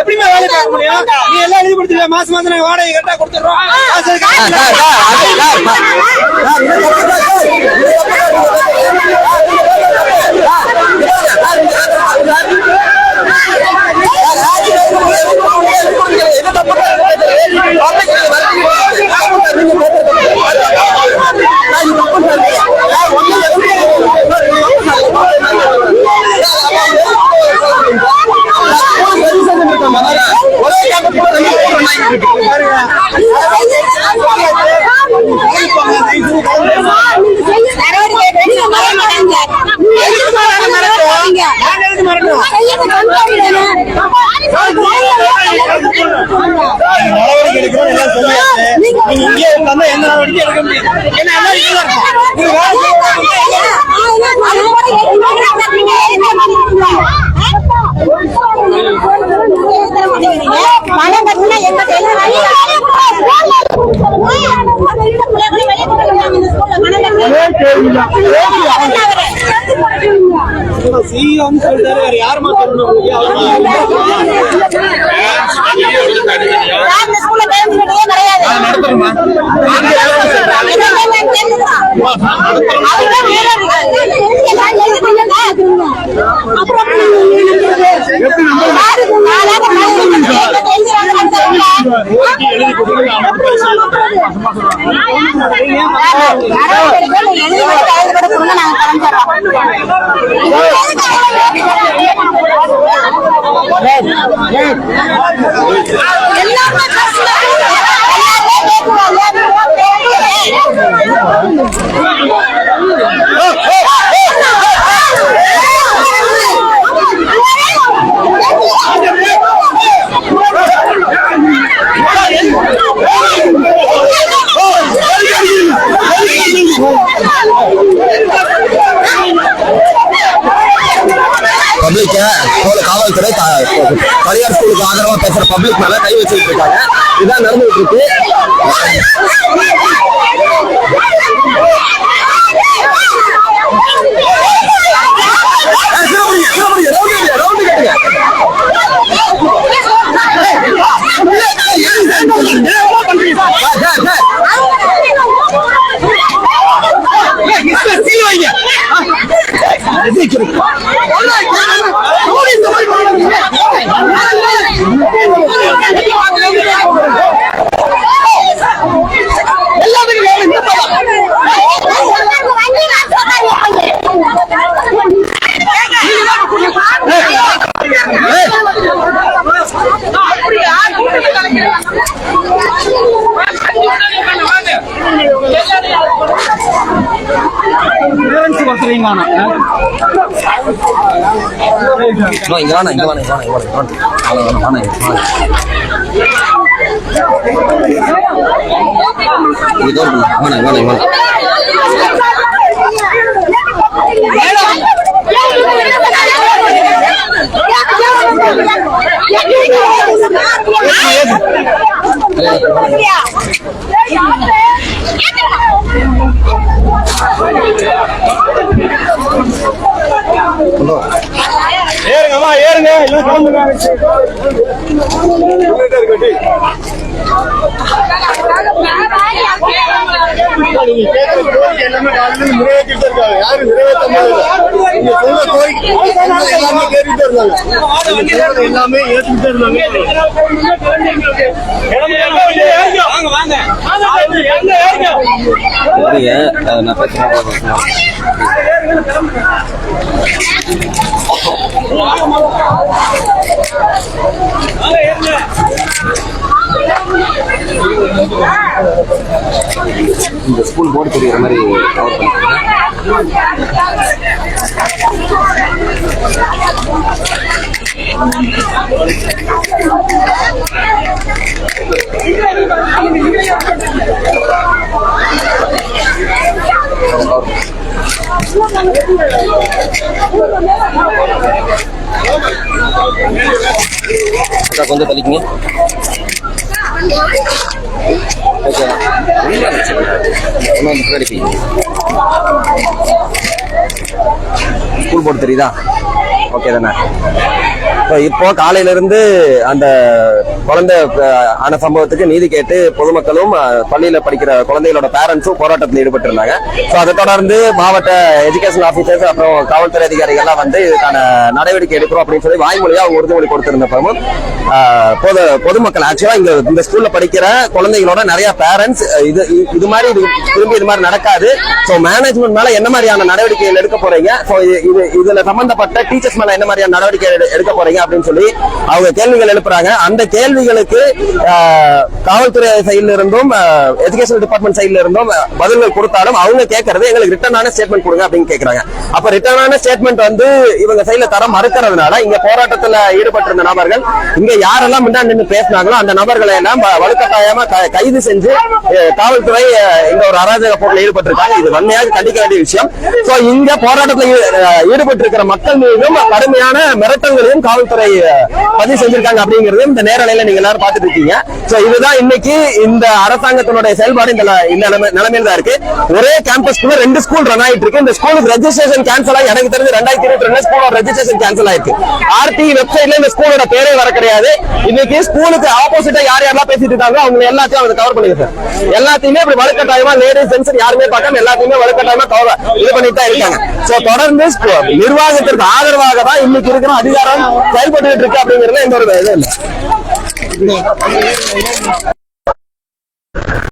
எப்படிமா வேலை பார்க்க முடியும் நீ எல்லாம் எழுதி கொடுத்துருக்க மாசம் மாசம் நாங்க வாடகை கரெக்டா கொடுத்துறோம் நடவடிக்கை எடுக்கிறோம் எல்லாம் சொல்லியாச்சு. நீங்க இங்கே உட்கார்ந்தா எந்த நடவடிக்கையும் எடுக்க முடியாது. ஏன்னா எல்லாம் இங்கே CEO ன்னு வேற யாருமா அவருமா? இந்த காவல்துறை தனியார் ஸ்கூலுக்கு ஆதரவா பேசுற பப்ளிக் மேல கை வச்சுட்டு இருக்காங்க இதான் நடந்துட்டு இருக்கு ஏய், ஆனா. No, இங்க வாண்ணா, இங்க வாண்ணா, இங்க வாண்ணா, இங்க இங்க வாண்ணா. இங்க door நிறைவேற்றிட்டு இருக்காங்க யாரும் நிறைவேற்ற முடியல எல்லாமே கேட்டுட்டு இருக்காங்க எல்லாமே ஏற்றுக்கிட்டே இருந்தாங்க நான் பேசுறேன் இந்த ஸ்கூல் போர்டு தெரியுற மாதிரி கவர் பண்ணிக்கிறேன் அக்கா, கொஞ்சம் தள்ளிக்குங்க ஓகே இன்னும் முன்னாடி ஸ்கூல் போர்டு தெரியுதா? ஓகே தானே. இப்போ இப்போ காலையிலேருந்து அந்த குழந்தை ஆன சம்பவத்துக்கு நீதி கேட்டு பொதுமக்களும் பள்ளியில படிக்கிற குழந்தைகளோட பேரண்ட்ஸும் போராட்டத்தில் ஈடுபட்டு இருந்தாங்க ஸோ அதை தொடர்ந்து மாவட்ட எஜுகேஷன் ஆஃபீஸர்ஸ் அப்புறம் காவல்துறை அதிகாரிகள்லாம் வந்து இதுக்கான நடவடிக்கை எடுக்கிறோம் அப்படின்னு சொல்லி வாய்மொழியா அவங்க உறுதிமொழி கொடுத்திருந்தப்பவும் பொது பொதுமக்கள் ஆக்சுவலா இங்க இந்த ஸ்கூல்ல படிக்கிற குழந்தைகளோட நிறைய பேரண்ட்ஸ் இது இது- மாதிரி இது திரும்பி இது மாதிரி நடக்காது. ஸோ மேனேஜ்மெண்ட் மேல என்ன மாதிரியான நடவடிக்கைகள் எடுக்க போறீங்க? ஸோ இது இதுல சம்பந்தப்பட்ட டீச்சர்ஸ் மேல என்ன மாதிரியான நடவடிக்கை எடுக்க போறீங்க அப்படின்னு சொல்லி அவங்க கேள்விகள் எழுப்புறாங்க. அந்த கேள்வி கேள்விகளுக்கு காவல்துறை சைடுல இருந்தும் எஜுகேஷன் டிபார்ட்மெண்ட் சைடுல இருந்தும் பதில்கள் கொடுத்தாலும் அவங்க கேட்கறது எங்களுக்கு ரிட்டர்னான ஸ்டேட்மெண்ட் கொடுங்க அப்படின்னு கேட்கறாங்க. அப்ப ரிட்டர்னான ஸ்டேட்மெண்ட் வந்து இவங்க சைடுல தர மறுக்கிறதுனால இங்க போராட்டத்துல ஈடுபட்டிருந்த நபர்கள் இங்க யாரெல்லாம் முன்னாடி நின்று பேசினாங்களோ அந்த நபர்களை எல்லாம் வலுக்கட்டாயமா கைது செஞ்சு காவல்துறை இங்க ஒரு அராஜக போட்டில் ஈடுபட்டிருக்காங்க. இது வன்மையாக கண்டிக்க வேண்டிய விஷயம். சோ இங்க போராட்டத்தில் ஈடுபட்டு இருக்கிற மக்கள் மீதும் கடுமையான மிரட்டல்களையும் காவல்துறை பதிவு செஞ்சிருக்காங்க அப்படிங்கிறது இந்த நேரலையில நீங்க எல்லாரும் பாத்துட்டு இருக்கீங்க. சோ இதுதான் இன்னைக்கு இந்த அரசாங்கத்தினுடைய செயல்பாடு இந்த நிலைமையில தான் இருக்கு. ஒரே கேம்பஸ்க்குள்ள ரெண்டு ஸ்கூல் ரன் ஆயிட்டு இருக்கு. இந்த ஸ்கூலுக்கு ரெஜிஸ்ட்ரேஷன் கேன்சல் ஆகி எனக்கு தெரிஞ்சு ரெண்டாயிரத்தி இருபத்தி ரெண்டு ஸ்கூலோட ரெஜிஸ்ட்ரேஷன் கேன்சல் ஆயிருக்கு. ஆர்டி வெப்சைட்ல இந்த ஸ்கூலோட பேரே வர கிடையாது. இன்னைக்கு ஸ்கூலுக்கு ஆப்போசிட்டா யார் யாரெல்லாம் பேசிட்டு இருக்காங்க அவங்க எல்லாத்தையும் அவங்க கவர் பண்ணிக்க சார் எல்லாத்தையுமே இப்படி வலுக்கட்டாயமா லேடிஸ் ஜென்ஸ் யாருமே பார்க்காம எல்லாத்தையுமே வலுக்கட்டாயமா கவர் இது பண்ணிட்டு தான் இருக்காங்க. சோ தொடர்ந்து நிர்வாகத்திற்கு ஆதரவாக தான் இன்னைக்கு இருக்கிற அதிகாரம் செயல்பட்டு இருக்கு அப்படிங்கறதுல எந்த ஒரு இது இல்லை. Buat kalian.